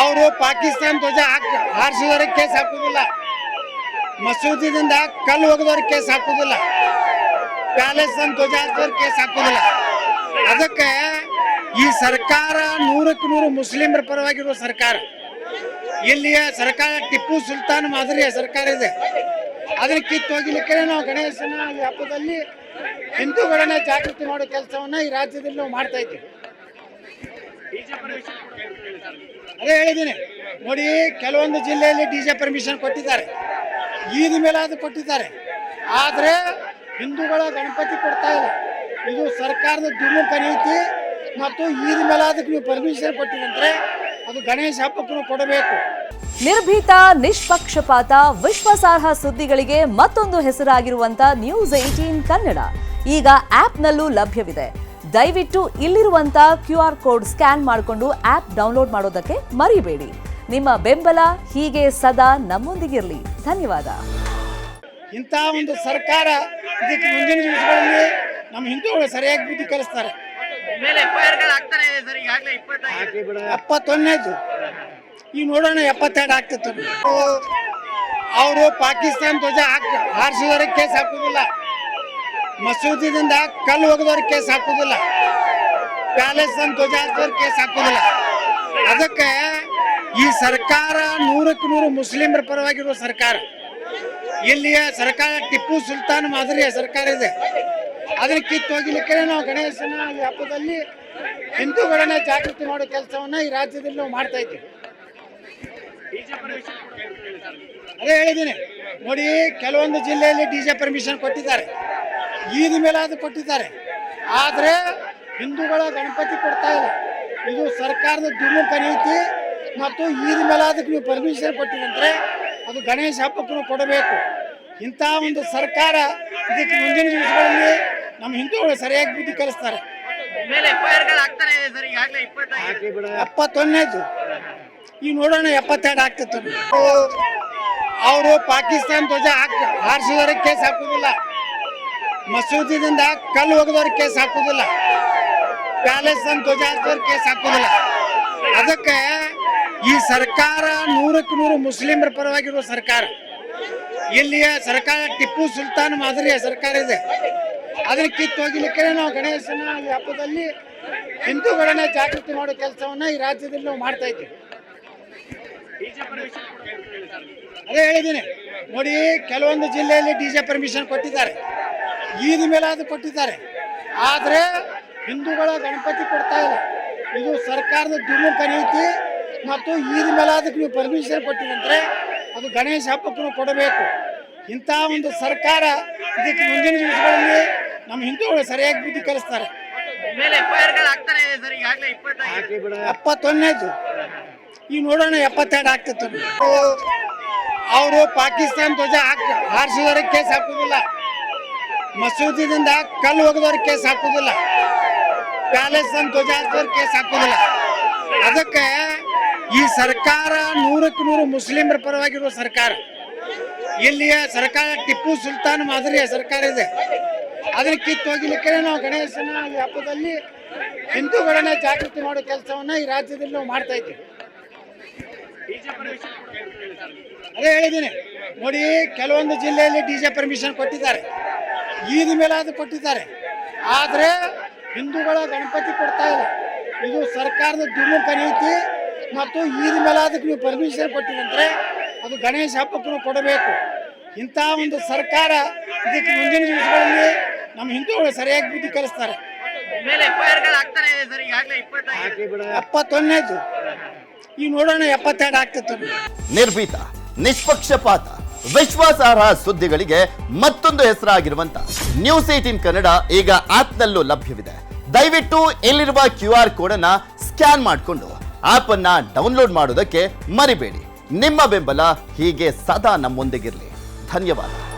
ಅವರು ಪಾಕಿಸ್ತಾನ ಧ್ವಜ ಹಾರಿಸಿದವ್ರಿಗೆ ಕೇಸ್ ಹಾಕುವುದಿಲ್ಲ ಮಸೂದಿದಿಂದ ಕಲ್ಲು ಒಗೆದವ್ರಿಗೆ ಕೇಸ್ ಹಾಕುದಿಲ್ಲ. ಪ್ಯಾಲೇಸ್ ಧ್ವಜ ಹಾರಿದವ್ರಿಗೆ ಕೇಸ್ ಹಾಕುದಿಲ್ಲ. ಅದಕ್ಕೆ ಈ ಸರ್ಕಾರ ನೂರಕ್ಕೆ ನೂರು ಮುಸ್ಲಿಮರ ಪರವಾಗಿರುವ ಸರ್ಕಾರ. ಇಲ್ಲಿಯ ಸರ್ಕಾರ ಟಿಪ್ಪು ಸುಲ್ತಾನ್ ಮಾದರಿಯ ಸರ್ಕಾರ ಇದೆ. ಅದನ್ನ ಕಿತ್ತು ಹೋಗಿಲಿಕ್ಕೆ ನಾವು ಗಣೇಶನ ಹಬ್ಬದಲ್ಲಿ ಹಿಂದೂಗಳನ್ನ ಜಾಗೃತಿ ಮಾಡೋ ಕೆಲಸವನ್ನ ಈ ರಾಜ್ಯದಲ್ಲಿ ನಾವು ಮಾಡ್ತಾ ಇದ್ದೀವಿ. ಅದೇ ಹೇಳಿದ್ದೀನಿ. ನೋಡಿ ಕೆಲವೊಂದು ಜಿಲ್ಲೆಯಲ್ಲಿ ಡಿ ಜೆ ಪರ್ಮಿಷನ್ ಕೊಟ್ಟಿದ್ದಾರೆ. ಈದ್ ಮೇಲೆ ಅದು ಕೊಟ್ಟಿದ್ದಾರೆ. ಆದರೆ ಹಿಂದೂಗಳ ಗಣಪತಿ ಕೊಡ್ತಾ ಇಲ್ಲ. ಇದು ಸರ್ಕಾರದ ದುರ್ಮುಖ ನೀತಿ ಮತ್ತು ಈದ್ ಮೇಲೆ ಅದಕ್ಕೆ ನೀವು ಪರ್ಮಿಷನ್ ಕೊಟ್ಟಿರಂದ್ರೆ ಅದು ಗಣೇಶ ಹಬ್ಬಕ್ಕೂ ಕೊಡಬೇಕು. ನಿರ್ಭೀತ ನಿಷ್ಪಕ್ಷಪಾತ ವಿಶ್ವಾಸಾರ್ಹ ಸುದ್ದಿಗಳಿಗೆ ಮತ್ತೊಂದು ಹೆಸರಾಗಿರುವಂತ ನ್ಯೂಸ್ ಏಟೀನ್ ಕನ್ನಡ. ಈಗ ಆಪ್ನಲ್ಲೂ ಲಭ್ಯವಿದೆ. ದಯವಿಟ್ಟು ಇಲ್ಲಿರುವಂತ ಕ್ಯೂ ಆರ್ ಕೋಡ್ ಸ್ಕ್ಯಾನ್ ಮಾಡಿಕೊಂಡು ಆಪ್ ಡೌನ್ಲೋಡ್ ಮಾಡೋದಕ್ಕೆ ಮರಿಬೇಡಿ. ನಿಮ್ಮ ಬೆಂಬಲ ಹೀಗೆ ಸದಾ ನಮ್ಮೊಂದಿಗಿರಲಿ ಧನ್ಯವಾದ. ಇಂಥ ಒಂದು ಸರ್ಕಾರ ಇದಕ್ಕೆ ಮುಂದಿನ ದಿವಸಗಳಲ್ಲಿ ನಮ್ಮ ಹಿಂದೂಗಳು ಸರಿಯಾಗಿ ಬುದ್ಧಿ ಕಲಿಸ್ತಾರೆ. ಎಪ್ಪತ್ತೊಂದನೇದು. ಈಗ ನೋಡೋಣ ಎಪ್ಪತ್ತೆರಡು ಆಗ್ತಿತ್ತು. ಅವರು ಪಾಕಿಸ್ತಾನ ಧ್ವಜ ಹಾಕ್ ಹಾರಿಸಿದ್ರೆ ಕೇಸ್ ಹಾಕುದಿಲ್ಲ ಮಸೂದಿದಿಂದ ಕಲ್ಲು ಒಗೆದವ್ರಿಗೆ ಕೇಸ್ ಹಾಕೋದಿಲ್ಲ ಪ್ಯಾಲೇಸ್ ಅಂತ ಧ್ವಜ ಹಾಕಿದವ್ರಿಗೆ ಕೇಸ್ ಹಾಕೋದಿಲ್ಲ ಅದಕ್ಕೆ ಈ ಸರ್ಕಾರ ನೂರಕ್ಕೆ ನೂರು ಮುಸ್ಲಿಮರ ಪರವಾಗಿರುವ ಸರ್ಕಾರ. ಇಲ್ಲಿಯ ಸರ್ಕಾರ ಟಿಪ್ಪು ಸುಲ್ತಾನ್ ಮಾದರಿಯ ಸರ್ಕಾರ ಇದೆ. ಅದನ್ನ ಕಿತ್ತು ಹೋಗಿಲಿಕ್ಕೆ ನಾವು ಗಣೇಶನ ಹಬ್ಬದಲ್ಲಿ ಹಿಂದೂಗಳನ್ನ ಜಾಗೃತಿ ಮಾಡೋ ಕೆಲಸವನ್ನ ಈ ರಾಜ್ಯದಲ್ಲಿ ನಾವು ಮಾಡ್ತಾ ಇದ್ದೀವಿ. ಅದೇ ಹೇಳಿದ್ದೀನಿ. ನೋಡಿ, ಕೆಲವೊಂದು ಜಿಲ್ಲೆಯಲ್ಲಿ ಡಿ ಜೆ ಪರ್ಮಿಷನ್ ಕೊಟ್ಟಿದ್ದಾರೆ. ಈದ್ ಮೇಲೆ ಅದು ಕೊಟ್ಟಿದ್ದಾರೆ. ಆದರೆ ಹಿಂದೂಗಳ ಗಣಪತಿ ಕೊಡ್ತಾ ಇಲ್ಲ. ಇದು ಸರ್ಕಾರದ ದುರ್ಮುಖ ನೀತಿ ಮತ್ತು ಈದ ಮೇಲೆ ಅದಕ್ಕೆ ನೀವು ಪರ್ಮಿಷನ್ ಕೊಟ್ಟಿದ್ರೆ ಅದು ಗಣೇಶ ಹಬ್ಬಕ್ಕೂ ಕೊಡಬೇಕು. ಇಂಥ ಒಂದು ಸರ್ಕಾರ ಇದಕ್ಕೆ ಮುಂದಿನ ದಿವಸಗಳಲ್ಲಿ ನಮ್ಮ ಹಿಂದೂಗಳು ಸರಿಯಾಗಿ ಬುದ್ಧಿ ಕಲಿಸ್ತಾರೆ. ಎಪ್ಪತ್ತೊಂದನೇದು. ಈಗ ನೋಡೋಣ ಎಪ್ಪತ್ತೆರಡು ಆಗ್ತಿತ್ತು. ಅವರು ಪಾಕಿಸ್ತಾನ ಧ್ವಜ ಹಾಕ್ ಹಾರಿಸಿದ್ರೆ ಕೇಸ್ ಹಾಕುದಿಲ್ಲ ಮಸೂದಿದಿಂದ ಕಲ್ಲು ಒಗೆದವ್ರಿಗೆ ಕೇಸ್ ಹಾಕುದಿಲ್ಲ. ಪ್ಯಾಲೇಸ್ ಅಂತ ಧ್ವಜ ಕೇಸ್ ಹಾಕುದಿಲ್ಲ. ಅದಕ್ಕೆ ಈ ಸರ್ಕಾರ ನೂರಕ್ಕೆ ನೂರು ಮುಸ್ಲಿಮರ ಪರವಾಗಿರುವ ಸರ್ಕಾರ. ಇಲ್ಲಿಯ ಸರ್ಕಾರ ಟಿಪ್ಪು ಸುಲ್ತಾನ್ ಮಾದರಿಯ ಸರ್ಕಾರ ಇದೆ. ಅದನ್ನ ಕಿತ್ತು ಹೋಗಿಲಿಕ್ಕೆ ನಾವು ಗಣೇಶನ ಹಬ್ಬದಲ್ಲಿ ಹಿಂದೂಗಳನ್ನ ಜಾಗೃತಿ ಮಾಡೋ ಕೆಲಸವನ್ನ ಈ ರಾಜ್ಯದಲ್ಲಿ ನಾವು ಮಾಡ್ತಾ ಇದ್ದೀವಿ. ಅದೇ ಹೇಳಿದ್ದೀನಿ. ನೋಡಿ, ಕೆಲವೊಂದು ಜಿಲ್ಲೆಯಲ್ಲಿ ಡಿ ಜೆ ಪರ್ಮಿಷನ್ ಕೊಟ್ಟಿದ್ದಾರೆ. ಈದ್ ಮೇಲೆ ಅದು ಕೊಟ್ಟಿದ್ದಾರೆ. ಆದರೆ ಹಿಂದೂಗಳ ಗಣಪತಿ ಕೊಡ್ತಾ ಇಲ್ಲ. ಇದು ಸರ್ಕಾರದ ದುರ್ಮುಖ ನೀತಿ ಮತ್ತು ಈದ್ ಮೇಲೆ ಅದಕ್ಕೆ ನೀವು ಪರ್ಮಿಷನ್ ಕೊಟ್ಟಿರಂದ್ರೆ ಅದು ಗಣೇಶ ಹಬ್ಬಕ್ಕೂ ಕೊಡಬೇಕು. ಇಂಥ ಒಂದು ಸರ್ಕಾರ ಇದಕ್ಕೆ ಮುಂದಿನ ದಿವಸಗಳಲ್ಲಿ ನಮ್ಮ ಹಿಂದೂಗಳು ಸರಿಯಾಗಿ ಬುದ್ಧಿ ಕಲಿಸ್ತಾರೆ. ಎಪ್ಪತ್ತೊಂದನೇದು. ಈ ನೋಡೋಣ ಎಪ್ಪತ್ತೆರಡು ಆಗ್ತಿತ್ತು. ಅವರು ಪಾಕಿಸ್ತಾನ ಧ್ವಜ ಹಾಕ್ ಹಾರಿಸಿದ್ರೆ ಕೇಸ್ ಹಾಕುದಿಲ್ಲ ಮಸೂದಿದಿಂದ ಕಲ್ಲು ಒಗೆದವ್ರ ಕೇಸ್ ಹಾಕುದಿಲ್ಲ ಪ್ಯಾಲೇಸ್ ಧ್ವಜ ಹಾಕಿದವ್ರ ಕೇಸ್ ಹಾಕುದಿಲ್ಲ ಅದಕ್ಕೆ ಈ ಸರ್ಕಾರ ನೂರಕ್ಕೆ ನೂರು ಮುಸ್ಲಿಮರ ಪರವಾಗಿರುವ ಸರ್ಕಾರ. ಇಲ್ಲಿಯ ಸರ್ಕಾರ ಟಿಪ್ಪು ಸುಲ್ತಾನ್ ಮಾದರಿಯ ಸರ್ಕಾರ ಇದೆ. ಅದನ್ನ ಕಿತ್ತು ಹೋಗಿಲಿಕ್ಕೆ ನಾವು ಗಣೇಶನ ಹಬ್ಬದಲ್ಲಿ ಹಿಂದೂಗಳನ್ನ ಜಾಗೃತಿ ಮಾಡೋ ಕೆಲಸವನ್ನ ಈ ರಾಜ್ಯದಲ್ಲಿ ನಾವು ಮಾಡ್ತಾ ಇದ್ದೀವಿ. ಅದೇ ಹೇಳಿದ್ದೀನಿ. ನೋಡಿ, ಕೆಲವೊಂದು ಜಿಲ್ಲೆಯಲ್ಲಿ ಡಿ ಜೆ ಪರ್ಮಿಷನ್ ಕೊಟ್ಟಿದ್ದಾರೆ. ಈದ್ ಮೇಲೆ ಅದು ಕೊಟ್ಟಿದ್ದಾರೆ. ಆದರೆ ಹಿಂದೂಗಳ ಗಣಪತಿ ಕೊಡ್ತಾ ಇಲ್ಲ. ಇದು ಸರ್ಕಾರದ ದುರ್ಮುಖ ನೀತಿ ಮತ್ತು ಈದ್ ಮೇಲೆ ಅದಕ್ಕೆ ನೀವು ಪರ್ಮಿಷನ್ ಕೊಟ್ಟಿದ್ರೆ ಅದು ಗಣೇಶ ಹಬ್ಬಕ್ಕೂ ಕೊಡಬೇಕು. ಇಂಥ ಒಂದು ಸರ್ಕಾರ ಇದಕ್ಕೆ ಮುಂದಿನ ದಿವಸಗಳಲ್ಲಿ ನಮ್ಮ ಹಿಂದೂಗಳು ಸರಿಯಾಗಿ ಬುದ್ಧಿ ಕಲಿಸ್ತಾರೆ. ಎಪ್ಪತ್ತೊಂದನೇದು. ಈಗ ನೋಡೋಣ ಎಪ್ಪತ್ತೆರಡು ಆಗ್ತಿತ್ತು. ನಿರ್ಭೀತ ನಿಷ್ಪಕ್ಷಪಾತ ವಿಶ್ವಾಸಾರ್ಹ ಸುದ್ದಿಗಳಿಗೆ ಮತ್ತೊಂದು ಹೆಸರಾಗಿರುವಂತ ನ್ಯೂಸ್ ಏಟೀನ್ ಕನ್ನಡ ಈಗ ಆಪ್ನಲ್ಲೂ ಲಭ್ಯವಿದೆ. ದಯವಿಟ್ಟು ಇಲ್ಲಿರುವ ಕ್ಯೂ ಆರ್ ಕೋಡ್ ಅನ್ನ ಸ್ಕ್ಯಾನ್ ಮಾಡಿಕೊಂಡು ಆಪ್ ಅನ್ನ ಡೌನ್ಲೋಡ್ ಮಾಡೋದಕ್ಕೆ ಮರಿಬೇಡಿ. ನಿಮ್ಮ ಬೆಂಬಲ ಹೀಗೆ ಸದಾ ನಮ್ಮೊಂದಿಗಿರಲಿ. ಧನ್ಯವಾದ.